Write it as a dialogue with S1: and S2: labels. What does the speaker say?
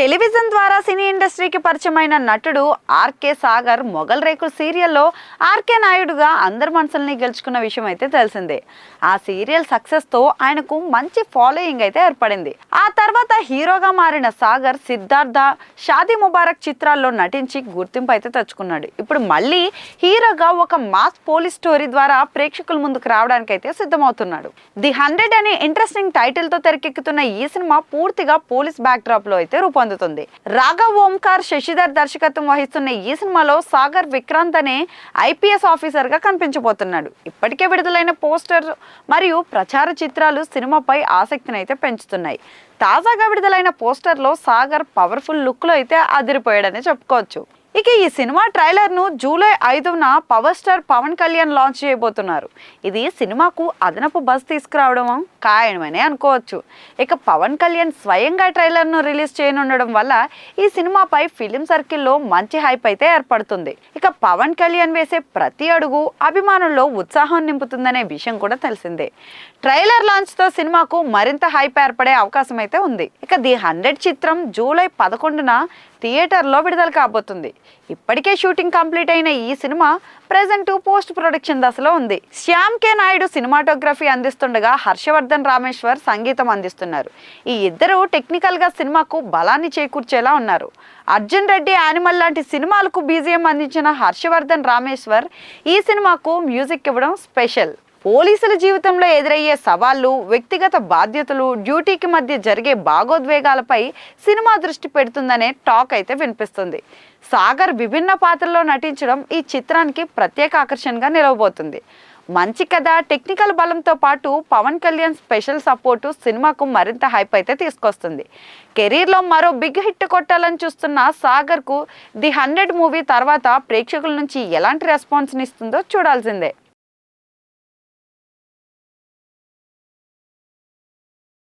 S1: television ద్వారా సినీ ఇండస్ట్రీకి పరిచయమైన నటుడు ఆర్కే సాగర్ మొగల్ రేకుల్ సీరియల్లో ఆర్కే నాయుడుగా అందరి మనసుల్ని గెలుచుకున్న విషయం అయితే తెలిసిందే. ఆ సీరియల్ సక్సెస్తో ఆయనకు మంచి ఫాలోయింగ్ అయితే ఏర్పడింది. ఆ తర్వాత హీరోగా మారిన సాగర్ సిద్ధార్థ షాదీ ముబారక్ చిత్రాల్లో నటించి గుర్తింపు అయితే తెచ్చుకున్నాడు. ఇప్పుడు మళ్ళీ హీరోగా ఒక మాస్ పోలీస్ స్టోరీ ద్వారా ప్రేక్షకుల ముందుకు రావడానికి అయితే సిద్ధమవుతున్నాడు. ది హండ్రెడ్ అనే ఇంట్రెస్టింగ్ టైటిల్తో తెరకెక్కుతున్న ఈ సినిమా పూర్తిగా పోలీస్ బ్యాక్ డ్రాప్లో అయితే రూపొందుతుంది. రాఘవ్ ఓంకార్ శశిధర్ దర్శకత్వం వహిస్తున్న ఈ సినిమాలో సాగర్ విక్రాంత్ అనే ఐపీఎస్ ఆఫీసర్గా కనిపించబోతున్నాడు. ఇప్పటికే విడుదలైన పోస్టర్ మరియు ప్రచార చిత్రాలు సినిమాపై ఆసక్తిని అయితే పెంచుతున్నాయి. తాజాగా విడుదలైన పోస్టర్లో సాగర్ పవర్ఫుల్ లుక్లో అయితే అదిరిపోయాడని చెప్పుకోవచ్చు. ఇక ఈ సినిమా ట్రైలర్ను జూలై ఐదున power star Pawan Kalyan launch చేయబోతున్నారు. ఇది సినిమాకు అదనపు బస్ తీసుకురావడం ఖాయమనే అనుకోవచ్చు. ఇక పవన్ కళ్యాణ్ స్వయంగా ట్రైలర్ను రిలీజ్ చేయనుండడం వల్ల ఈ సినిమాపై ఫిలిం సర్కిల్లో మంచి హైప్ అయితే ఏర్పడుతుంది. ఇక పవన్ కళ్యాణ్ వేసే ప్రతి అడుగు అభిమానుల్లో ఉత్సాహం నింపుతుందనే విషయం కూడా తెలిసిందే. ట్రైలర్ లాంచ్తో సినిమాకు మరింత హైప్ ఏర్పడే అవకాశం అయితే ఉంది. ఇక ది హండ్రెడ్ చిత్రం జూలై పదకొండున థియేటర్లో విడుదల కాబోతుంది. ఇప్పటికే షూటింగ్ కంప్లీట్ అయిన ఈ సినిమా ప్రజెంట్ పోస్ట్ ప్రొడక్షన్ దశలో ఉంది. శ్యామ్ కే నాయుడు సినిమాటోగ్రఫీ అందిస్తుండగా హర్షవర్ధన్ రామేశ్వర్ సంగీతం అందిస్తున్నారు. ఈ ఇద్దరు టెక్నికల్గా సినిమాకు బలాన్ని చేకూర్చేలా ఉన్నారు. అర్జున్ రెడ్డి యానిమల్ లాంటి సినిమాలకు బీజిఎం అందించిన హర్షవర్ధన్ రామేశ్వర్ ఈ సినిమాకు మ్యూజిక్ ఇవ్వడం స్పెషల్ పోలీసుల జీవితంలో ఎదురయ్యే సవాళ్ళు వ్యక్తిగత బాధ్యతలు డ్యూటీకి మధ్య జరిగే భాగోద్వేగాలపై సినిమా దృష్టి పెడుతుందనే టాక్ అయితే వినిపిస్తుంది. సాగర్ విభిన్న పాత్రల్లో నటించడం ఈ చిత్రానికి ప్రత్యేక ఆకర్షణగా నిలవబోతుంది. మంచి కథ టెక్నికల్ బలంతో పాటు పవన్ కళ్యాణ్ స్పెషల్ సపోర్టు సినిమాకు మరింత హైప్ అయితే తీసుకొస్తుంది. కెరీర్లో మరో బిగ్ హిట్ కొట్టాలని చూస్తున్న సాగర్కు ది హండ్రెడ్ మూవీ తర్వాత ప్రేక్షకుల నుంచి ఎలాంటి రెస్పాన్స్ని ఇస్తుందో చూడాల్సిందే.